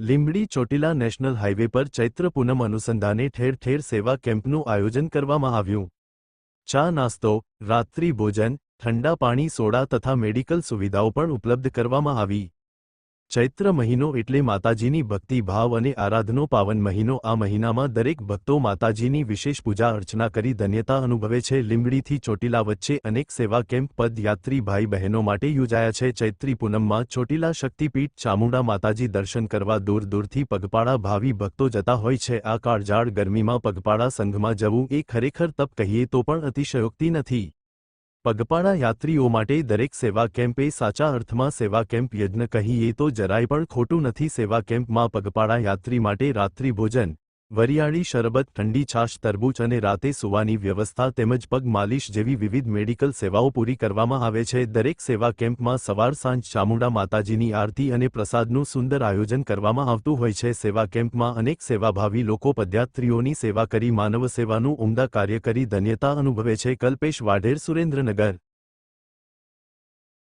Limbdi Chotila national highway પર ચૈત્ર પૂનમ અનુસંધાને ઠેર ઠેર સેવા કેમ્પનું આયોજન કરવામાં આવ્યું. ચા નાસ્તો, રાત્રિ ભોજન, ઠંડા પાણી સોડા તથા મેડિકલ સુવિધાઓ પણ ઉપલબ્ધ કરવામાં આવી. ચૈત્ર મહિનો એટલે માતાજીની ભક્તિ ભાવ અને આરાધનો પાવન મહિનો. આ મહિનામાં દરેક ભક્તો માતાજીની વિશેષ પૂજા અર્ચના કરી ધન્યતા અનુભવે છે. લીંબડીથી ચોટીલા વચ્ચે અનેક સેવા કેમ્પ, પદયાત્રી ભાઈ બહેનો માટે યોજાયા છે. ચૈત્રી પૂનમમાં ચોટીલા શક્તિપીઠ, ચામુંડા માતાજી દર્શન કરવા દૂર દૂરથી પગપાળા ભાવિ ભક્તો જતા હોય છે. આ કાળજાળ ગરમીમાં પગપાળા સંઘમાં જવું એ ખરેખર તપ કહીએ તો પણ અતિશયોક્તિ નથી. પગપાળા યાત્રીઓ માટે દરેક સેવા કેમ્પ સાચા અર્થમાં સેવા કેમ્પ યજ્ઞ કહીએ તો જરાય પણ ખોટું નથી. સેવા કેમ્પમાં પગપાળા યાત્રી માટે રાત્રિ ભોજન વરિયાળી શરબત, ઠંડી છાશ, તરબૂચ અને રાતે સુવાની વ્યવસ્થા તેમજ પગ માલિશ જેવી વિવિધ મેડિકલ સેવાઓ પૂરી કરવામાં આવે છે. દરેક સેવા કેમ્પમાં સવાર, સાંજ, ચામુંડા માતાજીની આરતી અને પ્રસાદનું સુંદર આયોજન કરવામાં આવતું હોય છે. સેવા કેમ્પમાં અનેક સેવાભાવી લોકો પદયાત્રીઓની સેવા કરી, માનવ સેવાનું ઉમદા કાર્ય કરી ધન્યતા અનુભવે છે. કલ્પેશ વાઢેર, સુરેન્દ્રનગર.